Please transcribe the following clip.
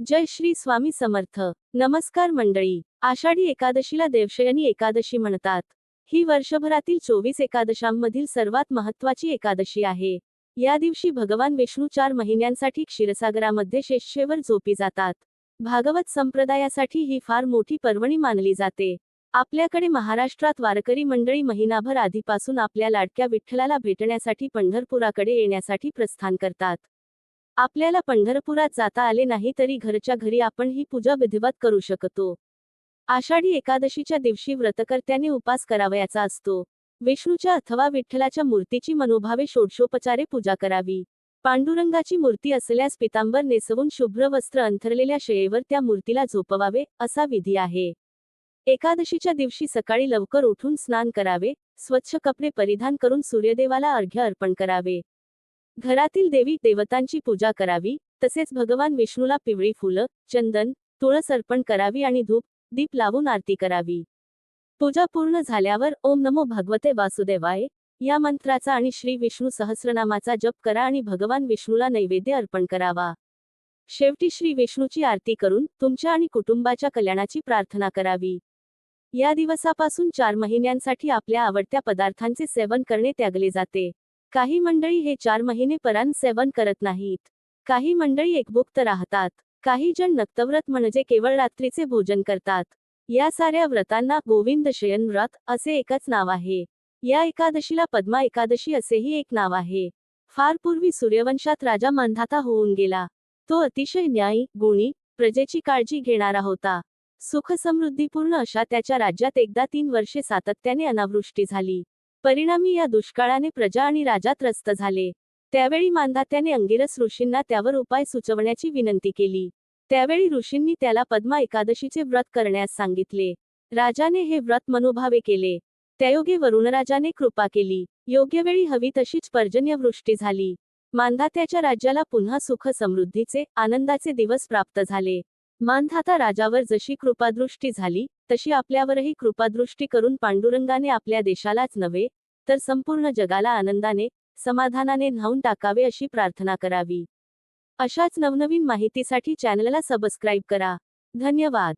जय श्री स्वामी समर्थ. नमस्कार मंडळी. आषाढी एकादशीला देवशयनी एकादशी म्हणतात. ही वर्षभरातील चोवीस एकादशांमधील सर्वात महत्वाची एकादशी आहे. या दिवशी भगवान विष्णू चार महिन्यांसाठी क्षीरसागरामध्ये शेषेवर झोपी जातात. भागवत संप्रदायासाठी ही फार मोठी पर्वणी मानली जाते. आपल्याकडे महाराष्ट्रात वारकरी मंडळी महिनाभर आधीपासून आपल्या लाडक्या विठ्ठलाला भेटण्यासाठी पंढरपुराकडे येण्यासाठी प्रस्थान करतात. आपल्याला पंढरपुरात जाता आले नाही तरी घरच्या घरी आपण ही पूजा विधिवत करू शकतो. आषाढी एकादशीच्या दिवशी व्रतकर्त्याने उपास करावयाचा असतो. विष्णूच्या अथवा विठ्ठलाच्या मूर्तीची मनोभावे षोडशोपचारे पूजा करावी. पांडुरंगाची मूर्ती असल्यास पितांबर नेसवून शुभ्र वस्त्र अंथरलेल्या शयेवर त्या मूर्तीला झोपवावे असा विधी आहे. एकादशीच्या दिवशी सकाळी लवकर उठून स्नान करावे स्वच्छ कपडे परिधान करून सूर्यदेवाला अर्घ्य अर्पण करावे. घरातील देवी देवतांची पूजा करावी तसेच भगवान विष्णूला पिवळी फुलं चंदन तुळस अर्पण करावी आणि धूप दीप लावून आरती करावी. पूजा पूर्ण झाल्यावर ओम नमो भगवते वासुदेवाय. या मंत्राचा आणि श्री विष्णू सहस्रनामाचा जप करा आणि भगवान विष्णूला नैवेद्य अर्पण करावा. शेवटी श्री विष्णूची आरती करून तुमच्या आणि कुटुंबाच्या कल्याणाची प्रार्थना करावी. या दिवसापासून चार महिन्यांसाठी आपल्या आवडत्या पदार्थांचे सेवन करणे त्यागले जाते. काही मंडळी हे चार महिने परान सेवन करत नाहीत. काही मंडळी एकभुक्त राहतात. काही जण नक्तव्रत म्हणजे केवळ रात्रीचे भोजन करतात. या साऱ्या व्रतांना गोविंद शयन व्रत असे एकच नाव आहे. या एकादशीला पद्मा एकादशी असेही एक नाव आहे. फार पूर्वी सूर्यवंशात राजा मांधाता होऊन गेला. तो अतिशय न्यायी गुणी प्रजेची काळजी घेणारा होता. सुखसमृद्धीपूर्ण अशा त्याच्या राज्यात एकदा तीन वर्षे सातत्याने अनावृष्टी झाली. परिणामी या दुष्काळाने प्रजा आणि राजा त्रस्त झाले. त्यावेळी मांधात्याने अंगिरस ऋषींना त्यावर उपाय सुचवण्याची विनंती केली. त्यावेळी ऋषींनी त्याला पद्मा एकादशीचे व्रत करण्यास सांगितले. राजाने हे व्रत मनोभावे केले. त्यायोगे वरुणराजाने कृपा केली. योग्य वेळी हवी तशीच पर्जन्यवृष्टी झाली. मांधात्याच्या राज्याला पुन्हा सुख समृद्धीचे आनंदाचे दिवस प्राप्त झाले. मानधाता राजावर जशी कृपादृष्टी झाली तशी आपल्यावरही कृपादृष्टी करून पांडुरंगाने आपल्या देशालाच नव्हे तर संपूर्ण जगाला आनंदाने समाधानाने न्हावून टाकावे अशी प्रार्थना करावी. अशाच नवनवीन माहितीसाठी चॅनलला सबस्क्राईब करा. धन्यवाद.